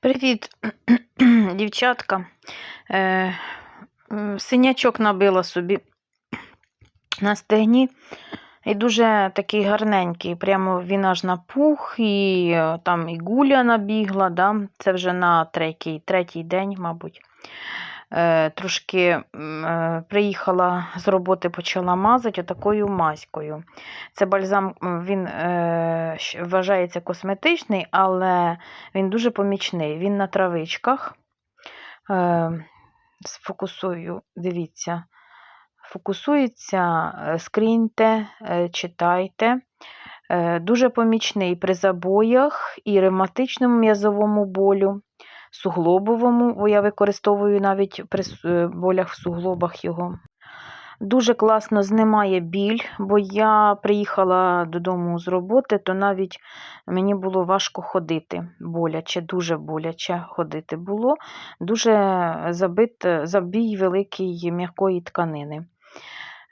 Привіт, дівчатка. Е, синячок набила собі на стегні. І дуже такий гарненький. Прямо він аж напух, і е, там і гуля набігла. Да? Це вже на третій, третій день, мабуть. Е, трошки е, приїхала з роботи, почала мазати отакою маською. Це бальзам, він е, вважається косметичний, але він дуже помічний. Він на травичках. Сфокусую, дивіться. Фокусується, е, скріньте, е, читайте. Дуже помічний при забоях і ревматичному м'язовому болю, суглобовому, бо я використовую навіть при е, болях в суглобах його. Дуже класно знімає біль, бо я приїхала додому з роботи, то навіть мені було важко ходити. Боляче, дуже боляче ходити було. Дуже забит, забій великий м'якої тканини.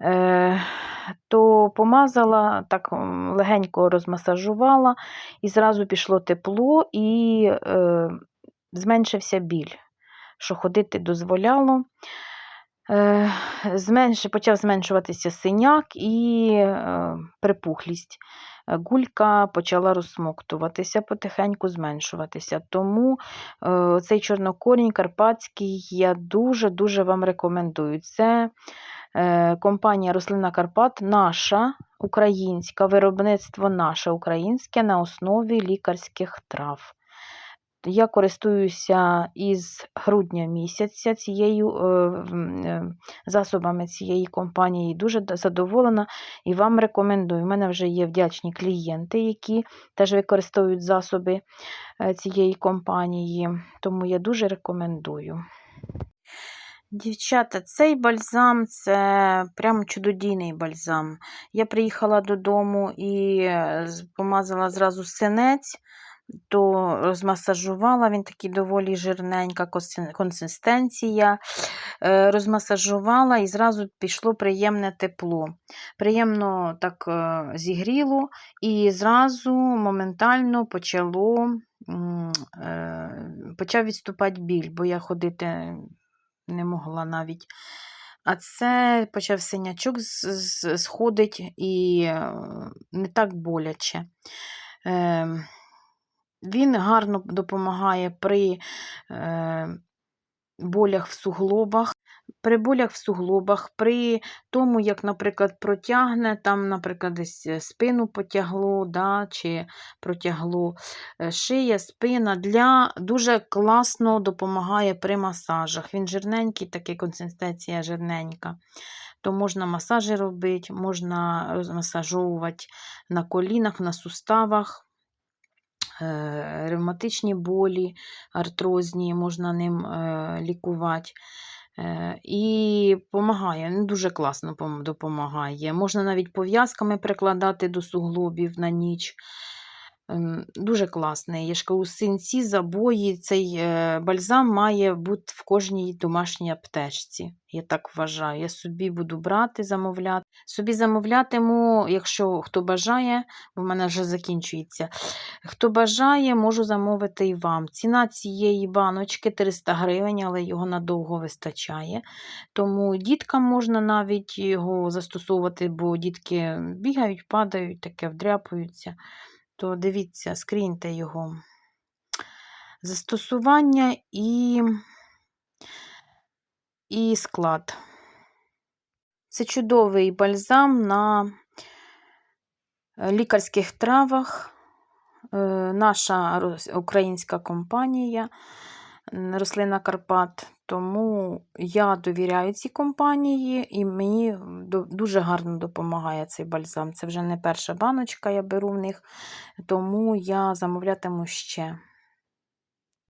Е, то помазала, так легенько розмасажувала, і зразу пішло тепло, і е, зменшився біль, що ходити дозволяло. Е, зменш... Почав зменшуватися синяк і е, припухлість. Гулька почала розсмоктуватися, потихеньку зменшуватися. Тому е, цей чорнокорінь карпатський я дуже-дуже вам рекомендую. Це е, компанія Рослина Карпат, наша українська, виробництво наше українське на основі лікарських трав. Я користуюся із грудня місяця цією е, е, засобами цієї компанії. Дуже задоволена і вам рекомендую. У мене вже є вдячні клієнти, які теж використовують засоби е, цієї компанії, тому я дуже рекомендую. Дівчата, цей бальзам це прям чудодійний бальзам. Я приїхала додому і помазала зразу синець, то розмасажувала, він такий доволі жирненька консистенція. Е, Розмасажувала і зразу пішло приємне тепло. Приємно так е, зігріло, і зразу моментально почало, е, почав відступати біль, бо я ходити не могла навіть. А це почав синячок сходить і не так боляче. Він гарно допомагає при е, болях в суглобах. При болях в суглобах, при тому, як, наприклад, протягне, там, наприклад, десь е, спину потягло, да, чи протягло е, шия, спина, для дуже класно допомагає при масажах. Він жирненький, така консистенція жирненька. То можна масажі робити, можна розмасажовувати на колінах, на суставах. Е, Ревматичні болі, артрозні, можна ним е, лікувати. Е, І допомагає, ну, дуже класно допомагає. Можна навіть пов'язками прикладати до суглобів на ніч. Дуже класний. Я ж кажу, синці, забої, цей е, бальзам має бути в кожній домашній аптечці. Я так вважаю. Я собі буду брати, замовляти. Собі замовлятиму, якщо хто бажає, бо в мене вже закінчується. Хто бажає, можу замовити і вам. Ціна цієї баночки 300 гривень, але його надовго вистачає. Тому діткам можна навіть його застосовувати, бо дітки бігають, падають, таке вдряпуються. То дивіться, скріньте його. Застосування і, і склад. Це чудовий бальзам на е, лікарських травах. Е, Наша українська компанія Рослина Карпат. Тому я довіряю цій компанії і мені дуже гарно допомагає цей бальзам. Це вже не перша баночка, я беру в них, тому я замовлятиму ще.